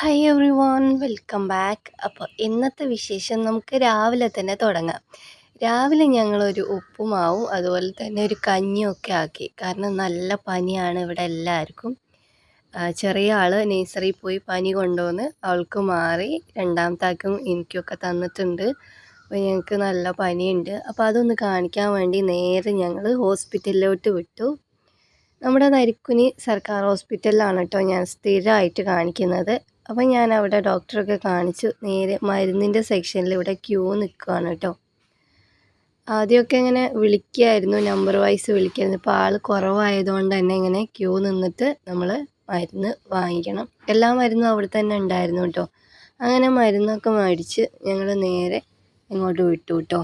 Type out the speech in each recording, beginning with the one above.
Hi everyone welcome back അപ്പോൾ ഇന്നത്തെ വിശേഷം നമുക്ക് രാവിലെ തന്നെ തുടങ്ങാം. രാവിലെ ഞങ്ങളൊരു ഉപ്പുമാവും അതുപോലെ തന്നെ ഒരു കഞ്ഞിയൊക്കെ ആക്കി. കാരണം നല്ല പനിയാണ് ഇവിടെ എല്ലാവർക്കും. ചെറിയ ആൾ നേഴ്സറിയിൽ പോയി പനി കൊണ്ടുവന്ന് അവൾക്ക് മാറി രണ്ടാമത്തെ ആൾക്കും എനിക്കൊക്കെ തന്നിട്ടുണ്ട്. അപ്പോൾ ഞങ്ങൾക്ക് നല്ല പനിയുണ്ട്. അപ്പോൾ അതൊന്ന് കാണിക്കാൻ വേണ്ടി നേരെ ഞങ്ങൾ ഹോസ്പിറ്റലിലോട്ട് വിട്ടു. നമ്മുടെ നരിക്കുനി സർക്കാർ ഹോസ്പിറ്റലിലാണ് കേട്ടോ ഞാൻ സ്ഥിരമായിട്ട് കാണിക്കുന്നത്. അപ്പോൾ ഞാൻ അവിടെ ഡോക്ടറൊക്കെ കാണിച്ചു. നേരെ മരുന്നിന്റെ സെക്ഷനിൽ ഇവിടെ ക്യൂ നിൽക്കുകയാണ് കേട്ടോ. ആദ്യമൊക്കെ ഇങ്ങനെ വിളിക്കുമായിരുന്നു നമ്പർ വൈസ് വിളിക്കായിരുന്നു. ഇപ്പോൾ ആൾ കുറവായതുകൊണ്ട് തന്നെ ഇങ്ങനെ ക്യൂ നിന്നിട്ട് നമ്മൾ മരുന്ന് വാങ്ങിക്കണം. എല്ലാ മരുന്നും അവിടെ തന്നെ ഉണ്ടായിരുന്നു കേട്ടോ. അങ്ങനെ മരുന്നൊക്കെ മേടിച്ച് ഞങ്ങൾ നേരെ ഇങ്ങോട്ട് വിട്ടു കേട്ടോ.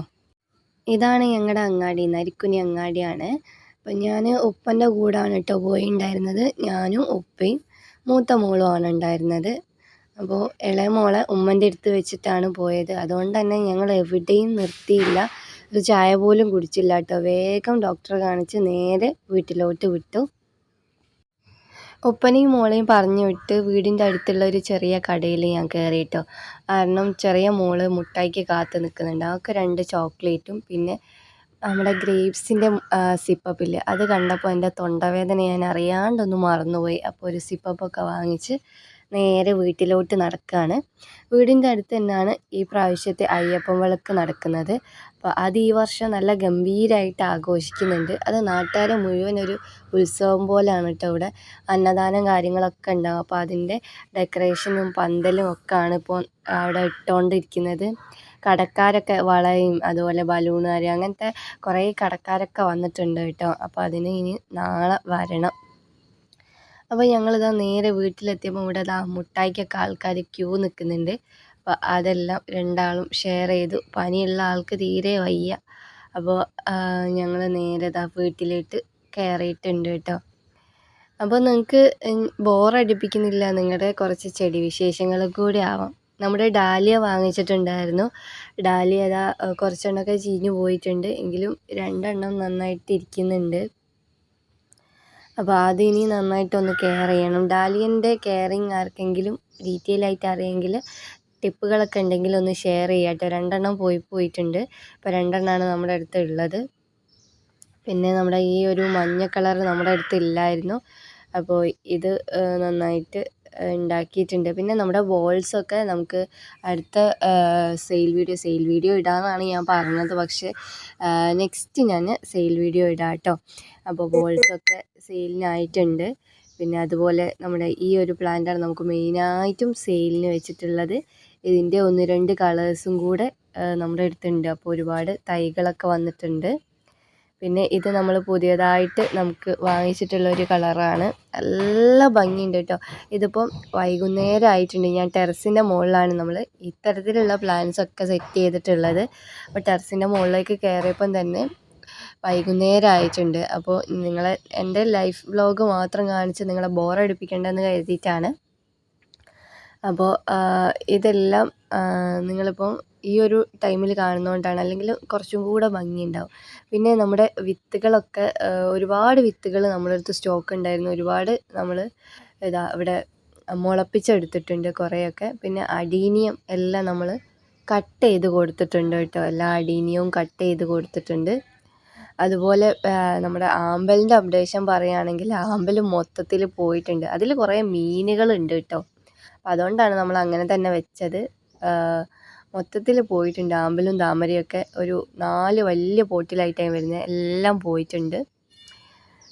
ഇതാണ് ഞങ്ങളുടെ അങ്ങാടി നരിക്കുനി അങ്ങാടിയാണ്. അപ്പം ഞാൻ ഉപ്പന്റെ കൂടാണ് കേട്ടോ പോയി ഉണ്ടായിരുന്നത് ഞാനും ഉപ്പയും മൂത്ത മോളുമാണ് ഉണ്ടായിരുന്നത്. അപ്പോൾ ഇളയ മോളെ ഉമ്മന്റെ അടുത്ത് വെച്ചിട്ടാണ് പോയത്. അതുകൊണ്ട് തന്നെ ഞങ്ങൾ എവിടെയും നിർത്തിയില്ല. ഒരു ചായ പോലും കുടിച്ചില്ല കേട്ടോ. വേഗം ഡോക്ടറെ കാണിച്ച് നേരെ വീട്ടിലോട്ട് വിട്ടു. ഒപ്പനെയും മോളെയും പറഞ്ഞു വിട്ട് വീടിന്റെ അടുത്തുള്ള ഒരു ചെറിയ കടയിൽ ഞാൻ കയറി കേട്ടോ. കാരണം ചെറിയ മോൾ മുട്ടായിക്ക് കാത്ത് നിൽക്കുന്നുണ്ട്. അവൾക്ക് രണ്ട് ചോക്ലേറ്റും പിന്നെ നമ്മുടെ ഗ്രേപ്സിന്റെ സിപ്പപ്പില്ലേ? അത് കണ്ടപ്പോൾ എന്റെ തൊണ്ടവേദന ഞാൻ അറിയാണ്ടൊന്ന് മറന്നുപോയി. അപ്പോൾ ഒരു സിപ്പപ്പൊക്കെ വാങ്ങിച്ച് നേരെ വീട്ടിലോട്ട് നടക്കുകയാണ് വീടിന്റെ അടുത്ത് തന്നെയാണ് ഈ പ്രാവശ്യത്തെ അയ്യപ്പൻ വിളക്ക് നടക്കുന്നത്. അപ്പോൾ അത് ഈ വർഷം നല്ല ഗംഭീരമായിട്ട് ആഘോഷിക്കുന്നുണ്ട്. അത് നാട്ടുകാരെ മുഴുവൻ ഒരു ഉത്സവം പോലെയാണ് കേട്ടോ ഇവിടെ. അന്നദാനം കാര്യങ്ങളൊക്കെ ഉണ്ടാകും അപ്പോൾ അതിന്റെ ഡെക്കറേഷനും പന്തലും ഒക്കെ ആണ് ഇപ്പോൾ അവിടെ ഇട്ടുകൊണ്ടിരിക്കുന്നത്. കടക്കാരൊക്കെ വളയും അതുപോലെ ബലൂണുകാർ അങ്ങനത്തെ കുറേ കടക്കാരൊക്കെ വന്നിട്ടുണ്ട് കേട്ടോ. അപ്പോൾ അതിന് ഇനി നാളെ വരണം. അപ്പോൾ ഞങ്ങളിതാ നേരെ വീട്ടിലെത്തിയപ്പോൾ ഇവിടെ ദാ മുട്ടായിക്കൊക്കെ ആൾക്കാർ ക്യൂ നിൽക്കുന്നുണ്ട് അപ്പോൾ അതെല്ലാം രണ്ടാളും ഷെയർ ചെയ്തു. പനിയുള്ള ആൾക്ക് തീരെ വയ്യ. അപ്പോൾ ഞങ്ങൾ നേരെ ഇതാ വീട്ടിലിട്ട് കയറിയിട്ടുണ്ട് കേട്ടോ. അപ്പോൾ നിങ്ങൾക്ക് ബോറടിപ്പിക്കുന്നില്ല നിങ്ങളുടെ കുറച്ച് ചെടി വിശേഷങ്ങൾ കൂടി ആവാം. നമ്മുടെ ഡാലിയ വാങ്ങിച്ചിട്ടുണ്ടായിരുന്നു. ഡാലിയ അതാ കുറച്ചെണ്ണമൊക്കെ ചീഞ്ഞു പോയിട്ടുണ്ട്. എങ്കിലും രണ്ടെണ്ണം നന്നായിട്ട് ഇരിക്കുന്നുണ്ട്. അപ്പോൾ അത് ഇനി നന്നായിട്ടൊന്ന് കെയർ ചെയ്യണം. ഡാലിയന്റെ കെയറിങ് ആർക്കെങ്കിലും ഡീറ്റെയിൽ ആയിട്ട് അറിയെങ്കിൽ ടിപ്പുകളൊക്കെ ഉണ്ടെങ്കിൽ ഒന്ന് ഷെയർ ചെയ്യാട്ടോ രണ്ടെണ്ണം പോയി പോയിട്ടുണ്ട്. അപ്പോൾ രണ്ടെണ്ണമാണ് നമ്മുടെ അടുത്ത് ഉള്ളത്. പിന്നെ നമ്മുടെ ഈ ഒരു മഞ്ഞ കളർ നമ്മുടെ അടുത്ത് ഇല്ലായിരുന്നു. അപ്പോൾ ഇത് നന്നായിട്ട് ഉണ്ടാക്കിയിട്ടുണ്ട് പിന്നെ നമ്മുടെ ബോൾസൊക്കെ നമുക്ക് അടുത്ത സെയിൽ വീഡിയോ സെയിൽ വീഡിയോ ഇടാമെന്നാണ് ഞാൻ പറഞ്ഞത്. പക്ഷേ നെക്സ്റ്റ് ഞാൻ സെയിൽ വീഡിയോ ഇടാം കേട്ടോ അപ്പോൾ ബോൾസൊക്കെ സെയിലിനായിട്ടുണ്ട് പിന്നെ അതുപോലെ നമ്മുടെ ഈ ഒരു പ്ലാന്റാണ് നമുക്ക് മെയിനായിട്ടും സെയിലിന് വെച്ചിട്ടുള്ളത്. ഇതിന്റെ ഒന്ന് രണ്ട് കളേഴ്സും കൂടെ നമ്മുടെ അടുത്തുണ്ട്. അപ്പോൾ ഒരുപാട് തൈകളൊക്കെ വന്നിട്ടുണ്ട്. പിന്നെ ഇത് നമ്മൾ പുതിയതായിട്ട് നമുക്ക് വാങ്ങിച്ചിട്ടുള്ള ഒരു കളറാണ്. നല്ല ഭംഗിയുണ്ട് കേട്ടോ ഇതിപ്പം വൈകുന്നേരം ആയിട്ടുണ്ട് ഞാൻ ടെറസിന്റെ മുകളിലാണ് നമ്മൾ ഇത്തരത്തിലുള്ള പ്ലാന്റ്സ് ഒക്കെ സെറ്റ് ചെയ്തിട്ടുള്ളത്. അപ്പോൾ ടെറസിന്റെ മുകളിലേക്ക് കയറിയപ്പം തന്നെ വൈകുന്നേരം ആയിട്ടുണ്ട് അപ്പോൾ നിങ്ങളെ എന്റെ ലൈഫ് വ്ളോഗ് മാത്രം കാണിച്ച് നിങ്ങളെ ബോറടിപ്പിക്കേണ്ടെന്ന് കരുതിയിട്ടാണ് അപ്പോൾ ഇതെല്ലാം നിങ്ങളിപ്പം ഈ ഒരു ടൈമിൽ കാണുന്നതുകൊണ്ടാണ് അല്ലെങ്കിൽ കുറച്ചും കൂടെ ഭംഗിയുണ്ടാവും. പിന്നെ നമ്മുടെ വിത്തുകളൊക്കെ ഒരുപാട് വിത്തുകൾ നമ്മുടെ അടുത്ത് സ്റ്റോക്ക് ഉണ്ടായിരുന്നു ഒരുപാട് നമ്മൾ ഇതാ ഇവിടെ മുളപ്പിച്ചെടുത്തിട്ടുണ്ട് കുറേയൊക്കെ. പിന്നെ അടീനിയം എല്ലാം നമ്മൾ കട്ട് ചെയ്ത് കൊടുത്തിട്ടുണ്ട് കേട്ടോ. എല്ലാ അടീനിയവും കട്ട് ചെയ്ത് കൊടുത്തിട്ടുണ്ട്. അതുപോലെ നമ്മുടെ ആമ്പലിന്റെ അപ്ഡേഷൻ പറയുകയാണെങ്കിൽ ആമ്പൽ മൊത്തത്തിൽ പോയിട്ടുണ്ട്. അതിൽ കുറേ മീനുകളുണ്ട് കേട്ടോ. അപ്പോൾ അതുകൊണ്ടാണ് നമ്മൾ അങ്ങനെ തന്നെ വെച്ചത്. മൊത്തത്തിൽ പോയിട്ടുണ്ട്. ആമ്പലും താമരയൊക്കെ ഒരു നാല് വലിയ പോട്ടിലായിട്ടാണ് വരുന്നത്. എല്ലാം പോയിട്ടുണ്ട്.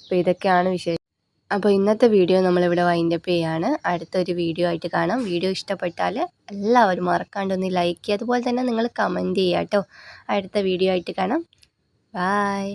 അപ്പോൾ ഇതൊക്കെയാണ് വിശേഷം. അപ്പോൾ ഇന്നത്തെ വീഡിയോ നമ്മളിവിടെ വൈൻഡപ്പ് ചെയ്യാണ്. അടുത്തൊരു വീഡിയോ ആയിട്ട് കാണാം. വീഡിയോ ഇഷ്ടപ്പെട്ടാൽ എല്ലാവരും മറക്കാണ്ടൊന്ന് ലൈക്ക് ചെയ്യുക. അതുപോലെ തന്നെ നിങ്ങൾ കമന്റ് ചെയ്യുക കേട്ടോ. അടുത്ത വീഡിയോ ആയിട്ട് കാണാം. ബായ്